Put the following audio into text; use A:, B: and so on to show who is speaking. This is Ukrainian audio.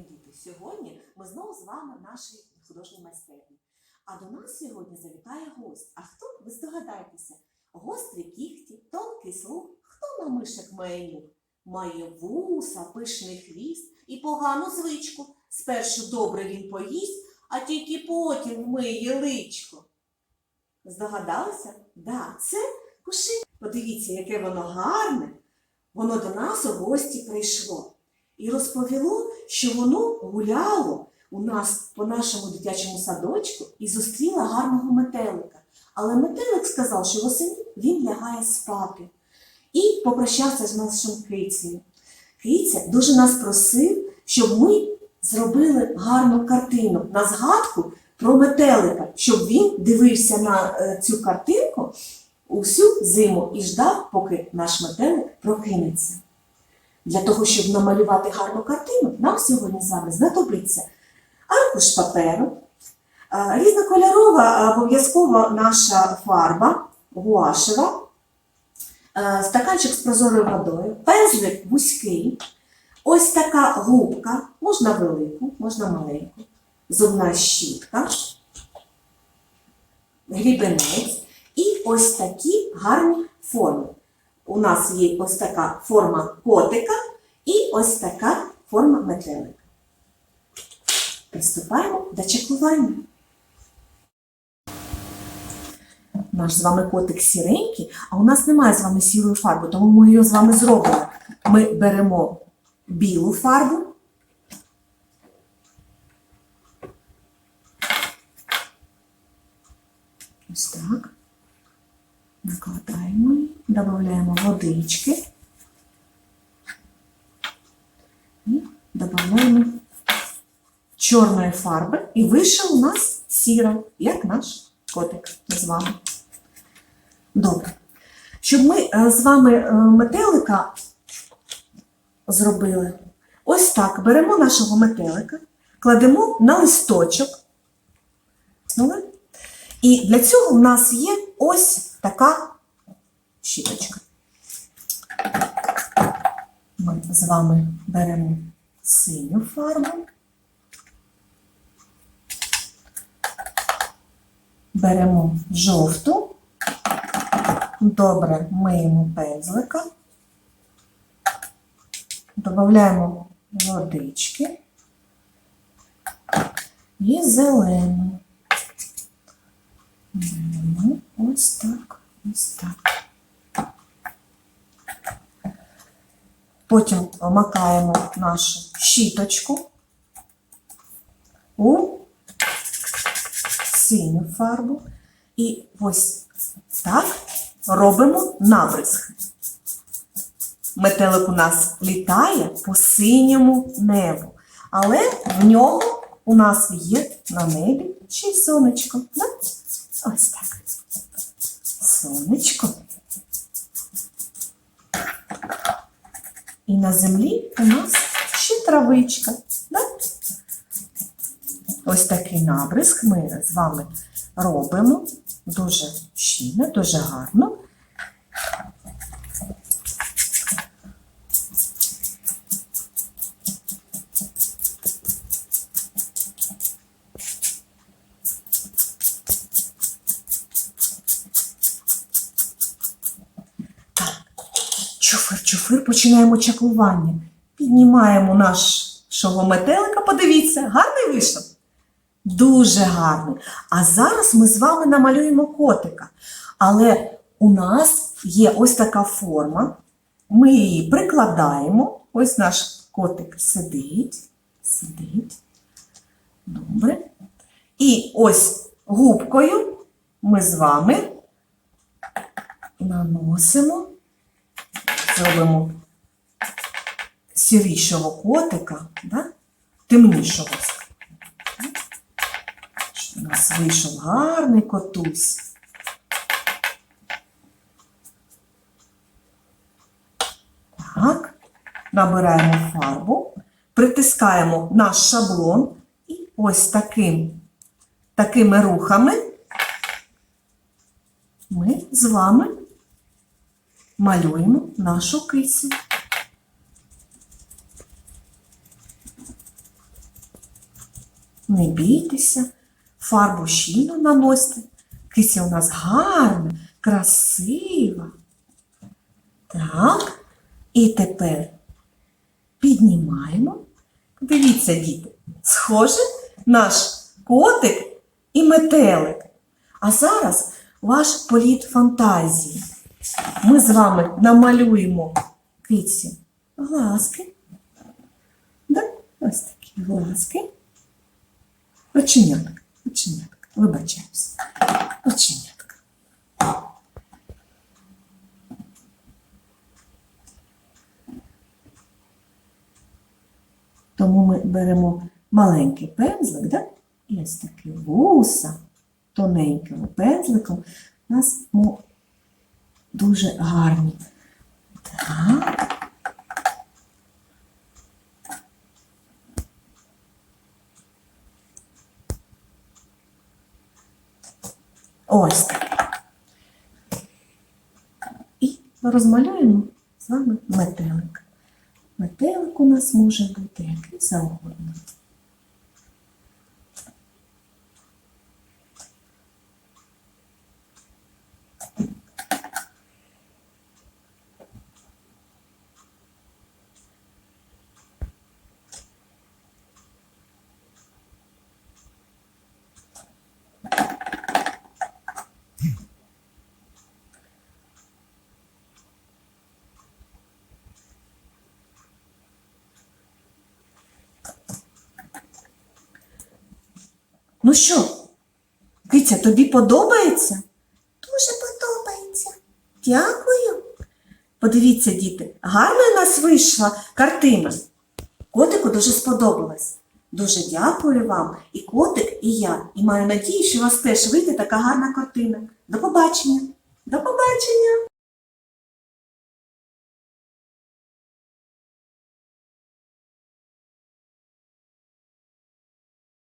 A: Діти! Сьогодні ми знову з вами в нашій художній майстерні. А до нас сьогодні завітає гость. А хто? Ви здогадаєтеся? Гострі кіхті, тонкий слух. Хто на мишек має нюх? Має вуса, пишний хвіст і погану звичку. Спершу добре він поїсть, а тільки потім вмиє личко. Здогадалися? Да, це куши. Подивіться, яке воно гарне. Воно до нас у гості прийшло і розповіло, що воно гуляло у нас по нашому дитячому садочку і зустріло гарного метелика. Але метелик сказав, що восени він лягає спати і попрощався з нашим кицею. Киця дуже нас просив, щоб ми зробили гарну картину на згадку про метелика, щоб він дивився на е, цю картинку усю зиму і ждав, поки наш метелик прокинеться. Для того, щоб намалювати гарну картину, нам сьогодні з вами знадобиться аркуш паперу, різнокольорова обов'язково наша фарба гуашева, стаканчик з прозорою водою, пензлик вузький, ось така губка, можна велику, можна маленьку, зубна щітка, грібенець і ось такі гарні форми. У нас є ось така форма котика і ось така форма метелика. Приступаємо до чеклування. Наш з вами котик сіренький, а у нас немає з вами сірої фарби, тому ми її з вами зробимо. Ми беремо білу фарбу. Ось так. Додаємо водички і додаємо чорної фарби. І вийшов у нас сіра, як наш котик з вами. Добре. Щоб ми е, з вами е, метелика зробили, ось так беремо нашого метелика, кладемо на листочок. І для цього в нас є ось така щіточка. Ми з вами беремо синю фарбу, беремо жовту, добре миємо пензлика, додаємо водички і зелену. Ось так, ось так. Потім макаємо нашу щіточку у синю фарбу. І ось так робимо набризк. Метелик у нас літає по синьому небу, але в нього у нас є на небі ще й сонечко. Ось так. Сонечко. На землі у нас ще травичка. Да? Ось такий набризк ми з вами робимо дуже щільно, дуже гарно. Чуфир, чуфир, починаємо чаклування. Піднімаємо нашого метелика. Подивіться, гарний вийшов? Дуже гарний. А зараз ми з вами намалюємо котика. Але у нас є ось така форма. Ми її прикладаємо. Ось наш котик сидить. Сидить. Добре. І ось губкою ми з вами наносимо зробимо сірішого котика, да? темнішого. У нас вийшов гарний котусь. Так, набираємо фарбу, притискаємо наш шаблон і ось таким, такими рухами ми з вами малюємо нашу кисю. Не бійтеся, фарбу щільно наносьте. Киця у нас гарна, красива. Так, і тепер піднімаємо. Дивіться, діти, схоже наш котик і метелик. А зараз ваш політ фантазії. Ми з вами намалюємо киці глазки. Да? Ось такі глазки. Оченятка, оченятка, вибачаюсь. Оченятка. Тому ми беремо маленький пензлик, да? і ось такі вуса тоненьким пензликом у нас дуже гарні. Так. Ось так. І розмалюємо з вами метелик. Метелик у нас може бути який завгодно. Ну що, Киця, тобі подобається? Дуже подобається. Дякую. Подивіться, діти, гарна у нас вийшла картина. Котику дуже сподобалось. Дуже дякую вам, і котик, і я. І маю надію, що у вас теж вийде така гарна картина. До побачення. До побачення.